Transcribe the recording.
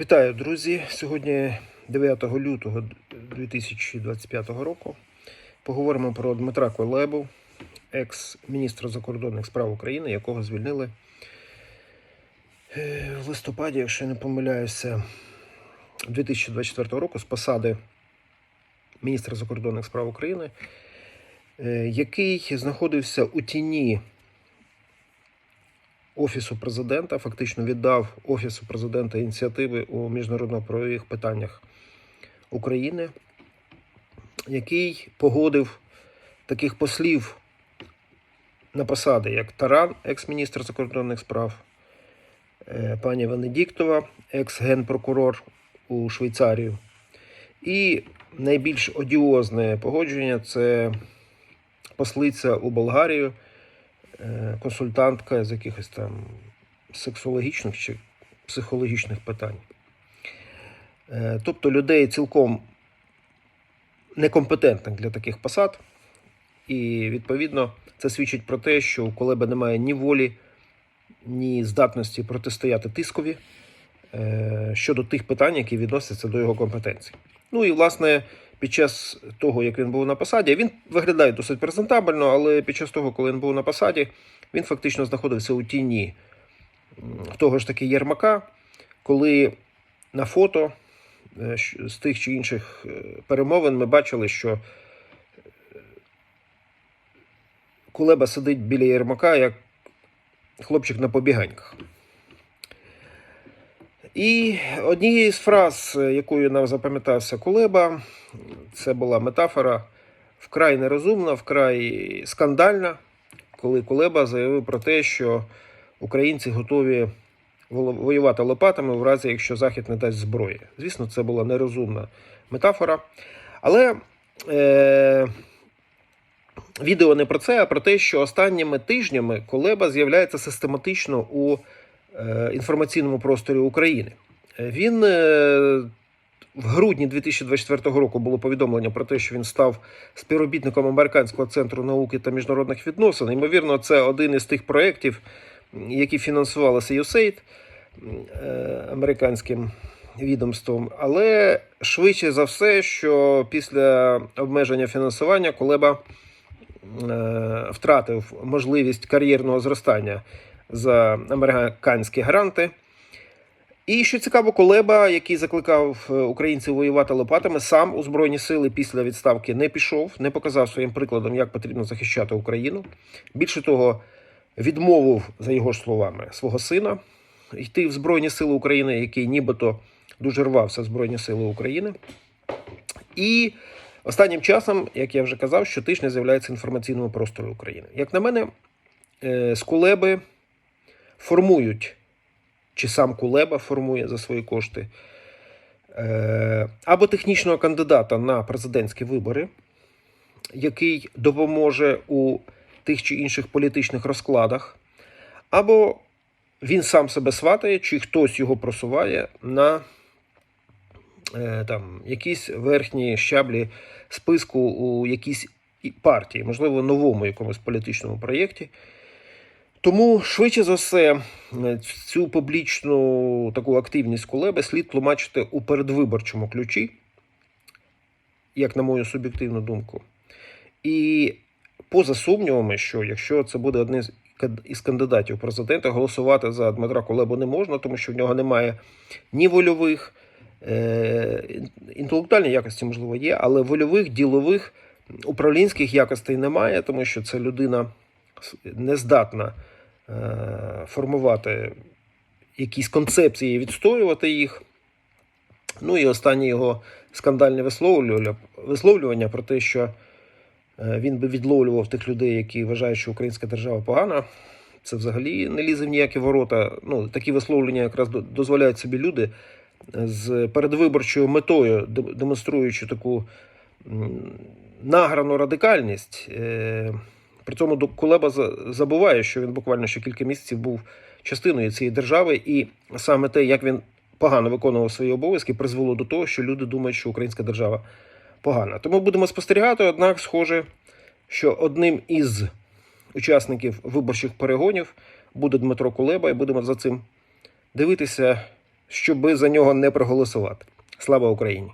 Вітаю, друзі! Сьогодні 9 лютого 2025 року. Поговоримо про Дмитра Колебу, екс-міністра закордонних справ України, якого звільнили е, в листопаді, якщо не помиляюся, 2024 року з посади міністра закордонних справ України, е, який знаходився у тіні Офісу президента, фактично віддав Офісу президента ініціативи у міжнародно-правових питаннях України, який погодив таких послів на посади, як Таран, екс-міністр закордонних справ, е, пані Венедіктова, екс-генпрокурор у Швейцарію. І найбільш одіозне погодження це послиця у Болгарію консультантка з якихось там сексологічних чи психологічних питань. Е, Тобто людей цілком некомпетентних для таких посад. І відповідно це свідчить про те, що у Колеба немає ні волі, ні здатності протистояти тискові е, щодо тих питань, які відносяться до його компетенцій. Ну і власне під час того, як він був на посаді, він виглядає досить презентабельно, але під час того, коли він був на посаді, він фактично знаходився у тіні того ж таки Єрмака, коли на фото е, з тих чи інших е, перемовин ми бачили, що е, Кулеба сидить біля Єрмака як хлопчик на побіганьках. І однією з фраз, якою нам запам'ятався Кулеба, це була метафора вкрай нерозумна, вкрай скандальна, коли Кулеба заявив про те, що українці готові воювати лопатами в разі, якщо Захід не дасть зброї. Звісно, це була нерозумна метафора. Але е, відео не про це, а про те, що останніми тижнями Кулеба з'являється систематично у е, інформаційному просторі України. Е, Він е, в грудні 2024 року було повідомлення про те, що він став співробітником Американського центру науки та міжнародних відносин. Ймовірно, це один із тих проєктів, які фінансувалися USAID е, американським відомством. Але швидше за все, що після обмеження фінансування Колеба е, втратив можливість кар'єрного зростання за американські гранти. І що цікаво, Колеба, який закликав е, українців воювати лопатами, сам у Збройні сили після відставки не пішов, не показав своїм прикладом, як потрібно захищати Україну. Більше того, відмовив, за його ж словами, свого сина йти в Збройні Сили України, який нібито дуже рвався в Збройні Сили України. І останнім часом, як я вже казав, щотижня з'являється інформаційному просторі України. Як на мене, е, з Кулеби формують, чи сам Кулеба формує за свої кошти, е, або технічного кандидата на президентські вибори, який допоможе у тих чи інших політичних розкладах, або він сам себе сватає, чи хтось його просуває на е, там, якісь верхні щаблі списку у якійсь партії, можливо, новому якомусь політичному проєкті. Тому швидше за все е, цю публічну таку активність Кулеби слід тлумачити у передвиборчому ключі, як на мою суб'єктивну думку. І поза сумнівами, що якщо це буде один з із кандидатів президента, голосувати за Дмитра Кулебу не можна, тому що в нього немає ні вольових, е, інтелектуальні якості, можливо, є, але вольових, ділових, управлінських якостей немає, тому що це людина не здатна формувати якісь концепції, відстоювати їх. Ну і останнє його скандальне висловлювання, про те, що е, він би відловлював тих людей, які вважають, що українська держава погана. Це взагалі не лізе в ніякі ворота. Ну, такі висловлення якраз дозволяють собі люди з передвиборчою метою, демонструючи таку награну радикальність. При цьому Кулеба забуває, що він буквально ще кілька місяців був частиною цієї держави, і саме те, як він погано виконував свої обов'язки, призвело до того, що люди думають, що українська держава погана. Тому будемо спостерігати, однак, схоже, що одним із учасників виборчих перегонів буде Дмитро Кулеба, і будемо за цим дивитися, щоби за нього не проголосувати. Слава Україні!